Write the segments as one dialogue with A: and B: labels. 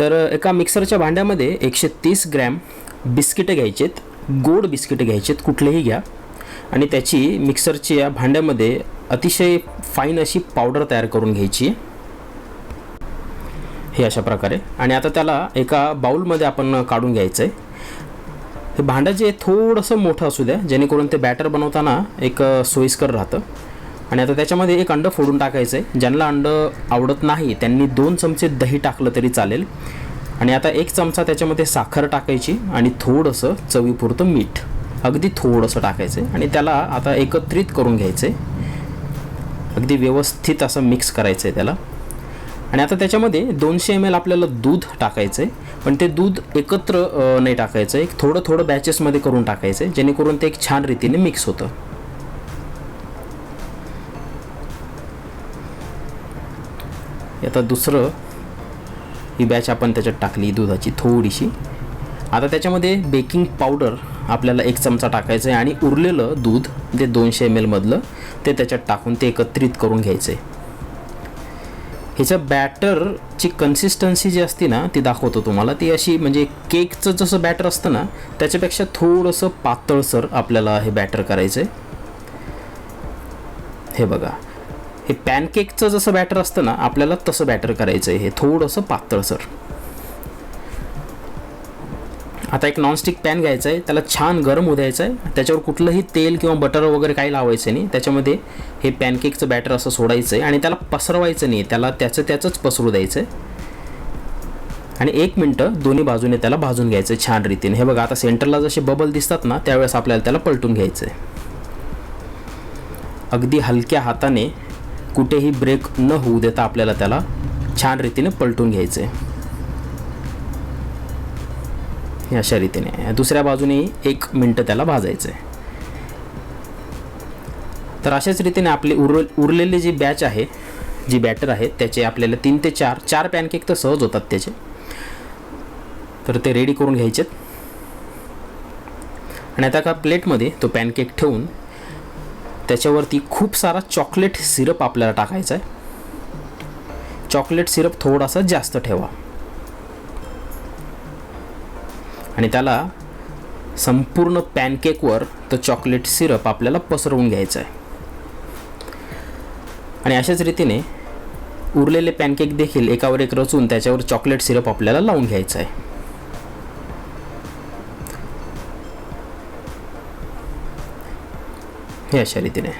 A: तर एका मिक्सरच्या भांड्यामध्ये एकशे तीस ग्रॅम बिस्किटं घ्यायचेत गोड बिस्किटं घ्यायचेत कुठलेही घ्या. आणि त्याची मिक्सरच्या या भांड्यामध्ये अतिशय फाईन अशी पावडर तयार करून घ्यायची. आहे हे अशा प्रकारे. आणि आता त्याला एका बाउलमध्ये आपण काढून घ्यायचं आहे हे भांडं जे थोडंसं मोठं असू द्या जेणेकरून ते बॅटर बनवताना एक सोयीस्कर राहतं. आणि आता त्याच्यामध्ये एक अंडं फोडून टाकायचं आहे ज्यांना अंडं आवडत नाही त्यांनी दोन चमचे दही टाकलं तरी चालेल. आणि आता एक चमचा त्याच्यामध्ये साखर टाकायची आणि थोडंसं चवीपुरतं मीठ. अगदी थोडंसं टाकायचं आहे आणि त्याला आता एकत्रित करून घ्यायचं आहे अगदी व्यवस्थित असं मिक्स करायचं आहे त्याला. आणि आता त्याच्यामध्ये दोनशे एम एल आपल्याला दूध टाकायचं आहे पण ते दूध एकत्र नाही टाकायचं एक थोडं थोडं बॅचेसमध्ये करून टाकायचं आहे जेणेकरून ते एक छान रीतीने मिक्स होतं. आता दुसरं ही बॅच आपण त्याच्यात टाकली दुधाची थोडीशी. आता त्याच्यामध्ये बेकिंग पावडर आपल्याला एक चमचा टाकायचं आहे आणि उरलेलं दूध जे दोनशे एम एलमधलं ते त्याच्यात टाकून ते एकत्रित करून घ्यायचं आहे ह्याच्या बॅटरची कन्सिस्टन्सी जी असते ना ती दाखवतो तुम्हाला. ती अशी म्हणजे केकचं जसं बॅटर असतं ना त्याच्यापेक्षा थोडंसं पातळसर आपल्याला हे बॅटर करायचं आहे हे बघा. हे पॅनकेकचं जसं बॅटर असतं ना आपल्याला तसं बॅटर करायचं आहे हे. थोडंसं पातळसर आता एक नॉनस्टिक पॅन घ्यायचा आहे त्याला छान गरम होऊ द्यायचं आहे त्याच्यावर कुठलंही तेल किंवा बटर वगैरे काही लावायचं नाही. त्याच्यामध्ये हे पॅनकेकचं बॅटर असं सोडायचं आहे आणि त्याला पसरवायचं नाही. त्याला त्याचं त्याचंच पसरू द्यायचं आहे आणि एक मिनटं दोन्ही बाजूने त्याला भाजून घ्यायचं आहे छान रीतीने. हे बघा आता सेंटरला जसे बबल दिसतात ना त्यावेळेस आपल्याला त्याला पलटून घ्यायचं आहे अगदी हलक्या हाताने कुठेही ब्रेक न होऊ देता आपल्याला त्याला छान रीतीने पलटून घ्यायचं आहे अशा रीतीने. दुसऱ्या बाजूने एक मिनटं त्याला भाजायचं आहे तर अशाच रीतीने आपली उर उरलेली जी बॅच आहे जी बॅटर आहे त्याचे आपल्याला तीन ते चार चार पॅनकेक तर सहज होतात त्याचे. तर ते रेडी करून घ्यायचेत. आणि आता का प्लेटमध्ये तो पॅनकेक ठेवून त्याच्यावरती खूप सारा चॉकलेट सिरप आपल्याला टाकायचा आहे चॉकलेट सिरप थोडासा जास्त ठेवा. आणि त्याला संपूर्ण पॅनकेकवर तो चॉकलेट सिरप आपल्याला पसरवून घ्यायचा आहे आणि अशाच रीतीने उरलेले पॅनकेक देखील एकावर एक रचून त्याच्यावर चॉकलेट सिरप आपल्याला लावून घ्यायचं आहे हे अशा रीतीने.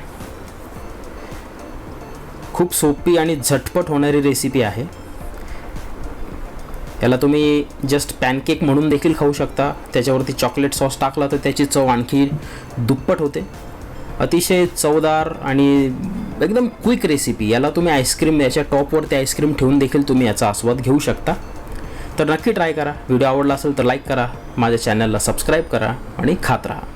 A: खूप सोपी आणि झटपट होणारी रेसिपी आहे. याला तुम्ही जस्ट पॅनकेक म्हणून देखील खाऊ शकता. त्याच्यावरती चॉकलेट सॉस टाकला तर त्याची चव आणखी दुप्पट होते. अतिशय चवदार आणि एकदम क्विक रेसिपी याला तुम्ही आईस्क्रीम याच्या टॉपवरती आईस्क्रीम ठेवून देखील तुम्ही याचा आस्वाद घेऊ शकता. तर नक्की ट्राय करा. व्हिडिओ आवडला असेल तर लाईक करा. माझ्या चॅनलला सबस्क्राईब करा आणि खात राहा.